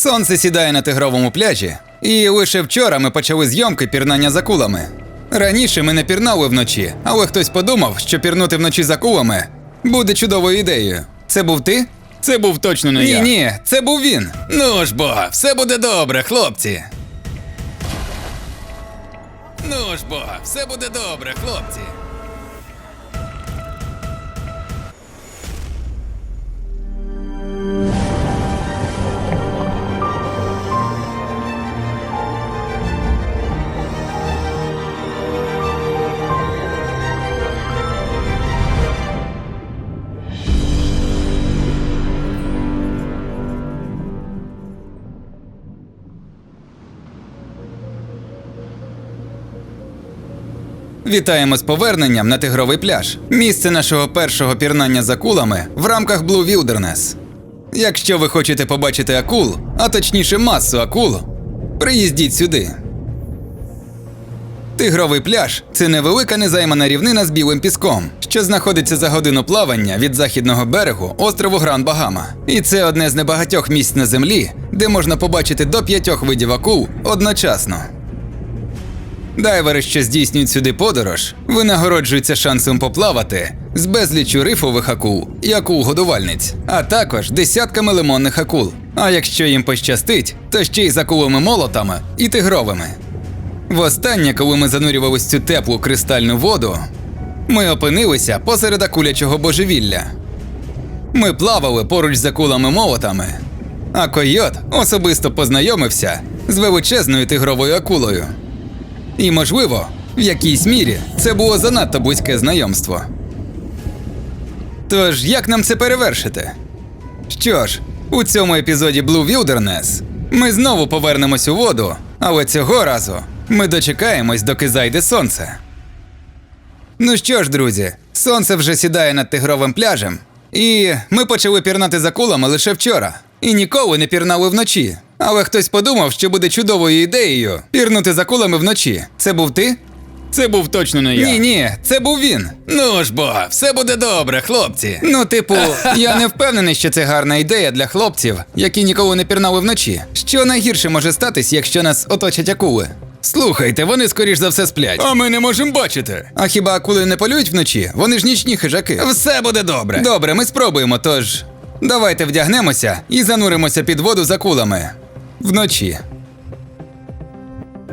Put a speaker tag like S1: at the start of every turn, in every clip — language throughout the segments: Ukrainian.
S1: Сонце сідає на тигровому пляжі, і лише вчора ми почали зйомки пірнання за кулами. Раніше ми не пірнали вночі, але хтось подумав, що пірнути вночі за кулами буде чудовою ідеєю. Це був ти?
S2: Це був точно не
S1: Ні,
S2: я.
S1: ні, це був він. Ну ж бо, все буде добре, хлопці. Ну ж бо, все буде добре, хлопці. Вітаємо з поверненням на тигровий пляж. Місце нашого першого пірнання за кулами в рамках Blue Wilderness. Якщо ви хочете побачити акул, а точніше масу акул, приїздіть сюди. Тигровий пляж це невелика незаймана рівнина з білим піском, що знаходиться за годину плавання від західного берегу острову Гран Багама. І це одне з небагатьох місць на землі, де можна побачити до п'ятьох видів акул одночасно. Дайвери, що здійснюють сюди подорож, винагороджуються шансом поплавати з безліччю рифових акул і акул-годувальниць, а також десятками лимонних акул. А якщо їм пощастить, то ще й з акулами молотами і тигровими. Востаннє, коли ми занурювались в цю теплу кристальну воду, ми опинилися посеред акулячого божевілля. Ми плавали поруч з акулами молотами, а койот особисто познайомився з величезною тигровою акулою. І, можливо, в якійсь мірі це було занадто близьке знайомство. Тож, як нам це перевершити? Що ж, у цьому епізоді Blue Wilderness ми знову повернемось у воду, але цього разу ми дочекаємось, доки зайде сонце. Ну що ж, друзі, сонце вже сідає над тигровим пляжем, і ми почали пірнати за кулами лише вчора. І ніколи не пірнали вночі. Але хтось подумав, що буде чудовою ідеєю пірнути за кулами вночі. Це був ти?
S2: Це був точно не я.
S1: Ні, ні, це був він. Ну ж бо, все буде добре, хлопці. Ну, типу, я не впевнений, що це гарна ідея для хлопців, які ніколи не пірнали вночі. Що найгірше може статись, якщо нас оточать акули? Слухайте, вони скоріш за все сплять.
S2: А ми не можемо бачити.
S1: А хіба акули не полюють вночі? Вони ж нічні хижаки. Все буде добре. Добре, ми спробуємо, тож. Давайте вдягнемося і зануримося під воду за кулами. Вночі.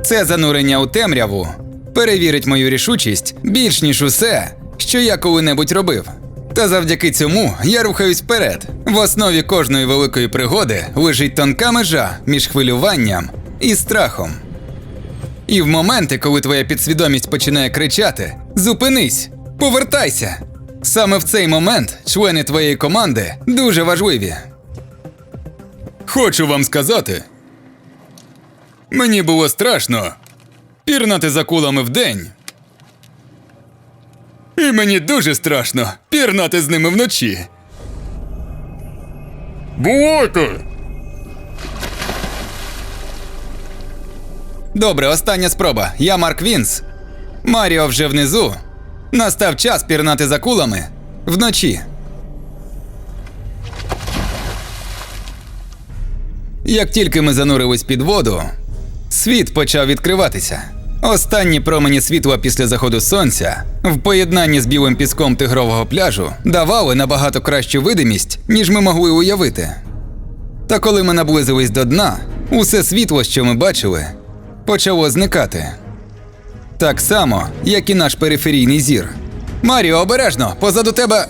S1: Це занурення у темряву перевірить мою рішучість більш ніж усе, що я коли-небудь робив. Та завдяки цьому я рухаюсь вперед. В основі кожної великої пригоди лежить тонка межа між хвилюванням і страхом. І в моменти, коли твоя підсвідомість починає кричати: Зупинись! Повертайся! Саме в цей момент члени твоєї команди дуже важливі.
S2: Хочу вам сказати. Мені було страшно пірнати за кулами вдень. І мені дуже страшно пірнати з ними вночі. Бувайте!
S1: Добре, остання спроба. Я Марк Вінс. Маріо вже внизу. Настав час пірнати за кулами вночі. Як тільки ми занурились під воду, світ почав відкриватися. Останні промені світла після заходу сонця в поєднанні з білим піском тигрового пляжу давали набагато кращу видимість, ніж ми могли уявити. Та коли ми наблизились до дна, усе світло, що ми бачили, почало зникати. Так само, як і наш периферійний зір. Маріо, обережно, позаду тебе.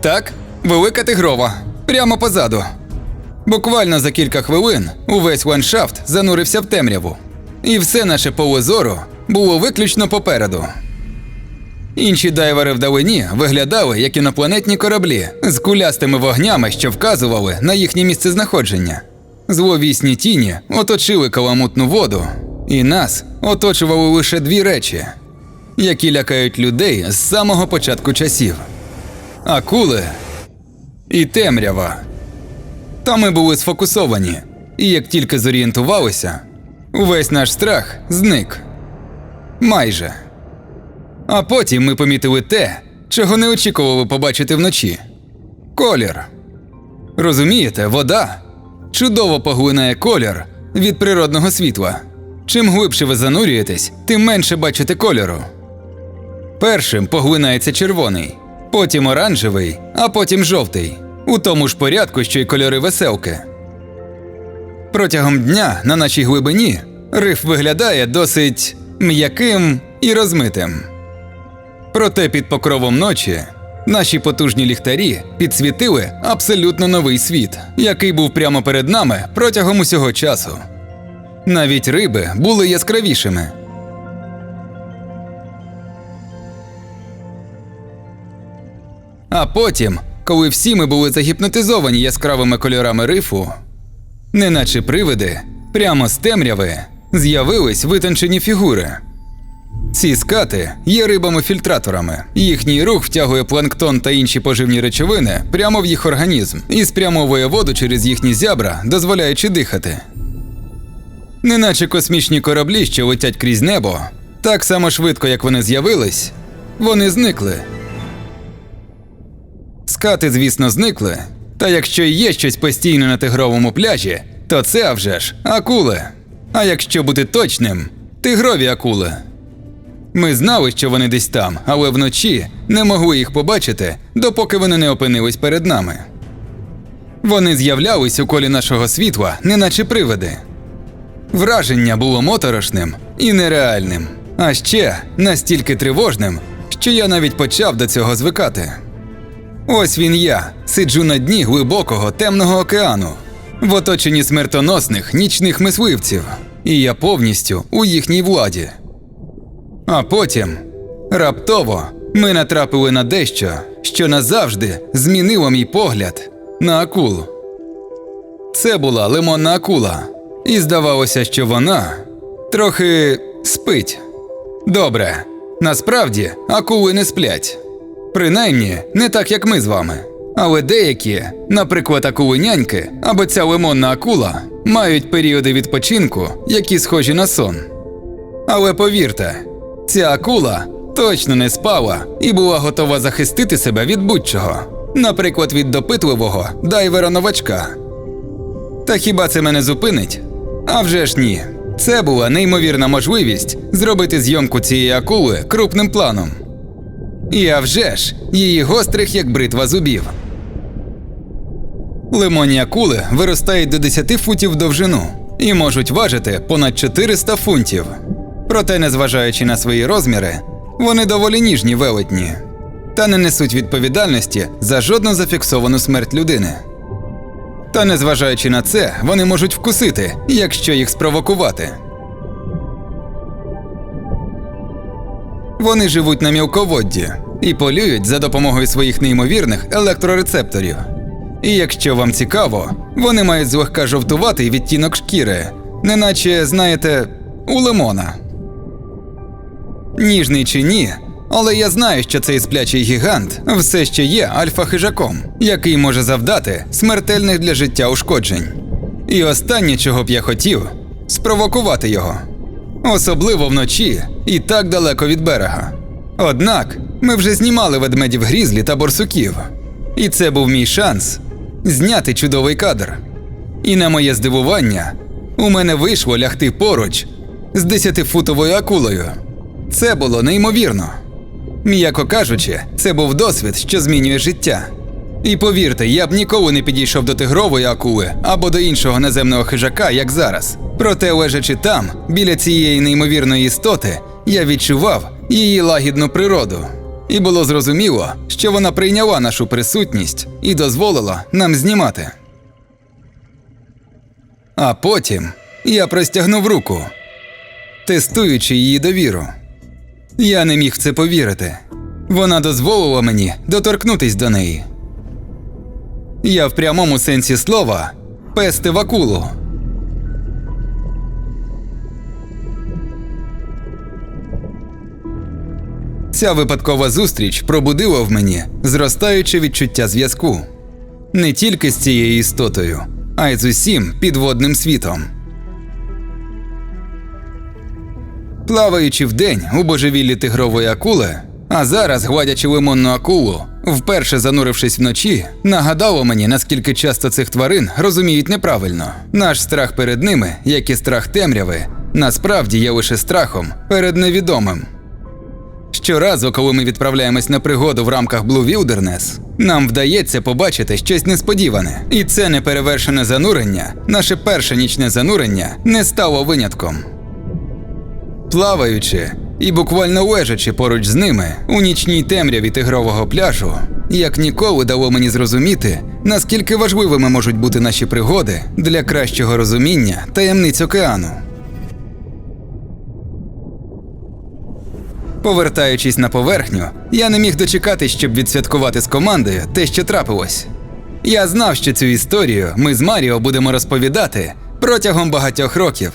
S1: Так, велика тигрова, прямо позаду. Буквально за кілька хвилин увесь ландшафт занурився в темряву, і все наше поле зору було виключно попереду. Інші дайвери вдалині виглядали як інопланетні кораблі з кулястими вогнями, що вказували на їхнє місцезнаходження. Зловісні тіні оточили каламутну воду, і нас оточували лише дві речі, які лякають людей з самого початку часів: акули і темрява. Та ми були сфокусовані, і як тільки зорієнтувалися, увесь наш страх зник. Майже. А потім ми помітили те, чого не очікували побачити вночі колір. Розумієте, вода чудово поглинає колір від природного світла. Чим глибше ви занурюєтесь, тим менше бачите кольору. Першим поглинається червоний, потім оранжевий, а потім жовтий, у тому ж порядку, що й кольори веселки. Протягом дня на нашій глибині риф виглядає досить м'яким і розмитим. Проте під покровом ночі наші потужні ліхтарі підсвітили абсолютно новий світ, який був прямо перед нами протягом усього часу. Навіть риби були яскравішими. А потім, коли всі ми були загіпнотизовані яскравими кольорами рифу, неначе привиди, прямо з темряви з'явились витончені фігури. Ці скати є рибами-фільтраторами. Їхній рух втягує планктон та інші поживні речовини прямо в їх організм і спрямовує воду через їхні зябра, дозволяючи дихати. Неначе космічні кораблі, що летять крізь небо, так само швидко, як вони з'явились, вони зникли. Скати, звісно, зникли. Та якщо і є щось постійно на тигровому пляжі, то це вже ж акули. А якщо бути точним, тигрові акули. Ми знали, що вони десь там, але вночі не могли їх побачити, допоки вони не опинились перед нами. Вони з'являлись у колі нашого світла, неначе привиди. Враження було моторошним і нереальним, а ще настільки тривожним, що я навіть почав до цього звикати. Ось він я, сиджу на дні глибокого темного океану, в оточенні смертоносних нічних мисливців, і я повністю у їхній владі. А потім раптово ми натрапили на дещо, що назавжди змінило мій погляд на акулу. Це була лимонна акула, і здавалося, що вона трохи спить. Добре, насправді акули не сплять. Принаймні, не так, як ми з вами. Але деякі, наприклад, акули-няньки або ця лимонна акула, мають періоди відпочинку, які схожі на сон. Але повірте, ця акула точно не спала і була готова захистити себе від будь-чого, наприклад, від допитливого дайвера новачка. Та хіба це мене зупинить? А вже ж ні. Це була неймовірна можливість зробити зйомку цієї акули крупним планом. І а вже ж, її гострих як бритва зубів. Лимонні акули виростають до 10 футів довжину і можуть важити понад 400 фунтів. Проте, незважаючи на свої розміри, вони доволі ніжні велетні та не несуть відповідальності за жодну зафіксовану смерть людини. Та незважаючи на це, вони можуть вкусити, якщо їх спровокувати. Вони живуть на мілководді і полюють за допомогою своїх неймовірних електрорецепторів. І якщо вам цікаво, вони мають злегка жовтуватий відтінок шкіри, неначе, знаєте, у лимона. Ніжний чи ні, але я знаю, що цей сплячий гігант все ще є альфа-хижаком, який може завдати смертельних для життя ушкоджень. І останнє, чого б я хотів, спровокувати його. Особливо вночі і так далеко від берега. Однак ми вже знімали ведмедів грізлі та борсуків, і це був мій шанс зняти чудовий кадр. І на моє здивування, у мене вийшло лягти поруч з десятифутовою акулою. Це було неймовірно. М'яко кажучи, це був досвід, що змінює життя. І повірте, я б ніколи не підійшов до тигрової акули або до іншого наземного хижака, як зараз. Проте, лежачи там, біля цієї неймовірної істоти, я відчував її лагідну природу. І було зрозуміло, що вона прийняла нашу присутність і дозволила нам знімати. А потім я простягнув руку, тестуючи її довіру. Я не міг це повірити. Вона дозволила мені доторкнутись до неї. Я в прямому сенсі слова пестив акулу. Ця випадкова зустріч пробудила в мені зростаюче відчуття зв'язку не тільки з цією істотою, а й з усім підводним світом. Плаваючи вдень у божевіллі тигрової акули, а зараз гладячи лимонну акулу вперше занурившись вночі, нагадало мені, наскільки часто цих тварин розуміють неправильно. Наш страх перед ними, як і страх темряви, насправді є лише страхом перед невідомим. Щоразу, коли ми відправляємось на пригоду в рамках Blue Wilderness, нам вдається побачити щось несподіване. І це неперевершене занурення, наше перше нічне занурення, не стало винятком. Плаваючи і буквально лежачи поруч з ними у нічній темряві тигрового пляжу, як ніколи дало мені зрозуміти, наскільки важливими можуть бути наші пригоди для кращого розуміння таємниць океану. Повертаючись на поверхню, я не міг дочекатись, щоб відсвяткувати з командою те, що трапилось. Я знав, що цю історію ми з Маріо будемо розповідати протягом багатьох років.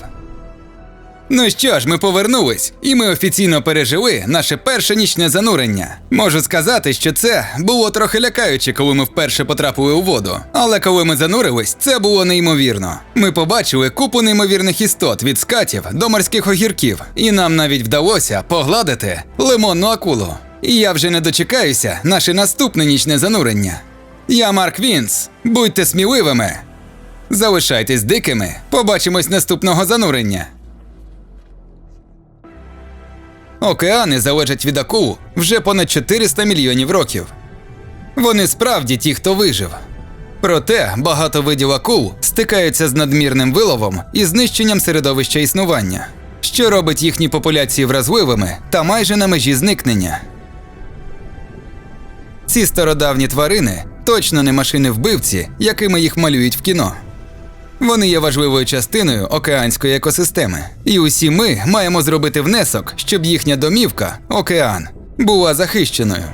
S1: Ну що ж, ми повернулись, і ми офіційно пережили наше перше нічне занурення. Можу сказати, що це було трохи лякаюче, коли ми вперше потрапили у воду. Але коли ми занурились, це було неймовірно. Ми побачили купу неймовірних істот від скатів до морських огірків, і нам навіть вдалося погладити лимонну акулу. І я вже не дочекаюся наше наступне нічне занурення. Я Марк Вінс. Будьте сміливими. Залишайтесь дикими. Побачимось наступного занурення. Океани залежать від акул вже понад 400 мільйонів років. Вони справді ті, хто вижив. Проте багато видів акул стикаються з надмірним виловом і знищенням середовища існування, що робить їхні популяції вразливими та майже на межі зникнення. Ці стародавні тварини точно не машини вбивці, якими їх малюють в кіно. Вони є важливою частиною океанської екосистеми, і усі ми маємо зробити внесок, щоб їхня домівка, океан, була захищеною.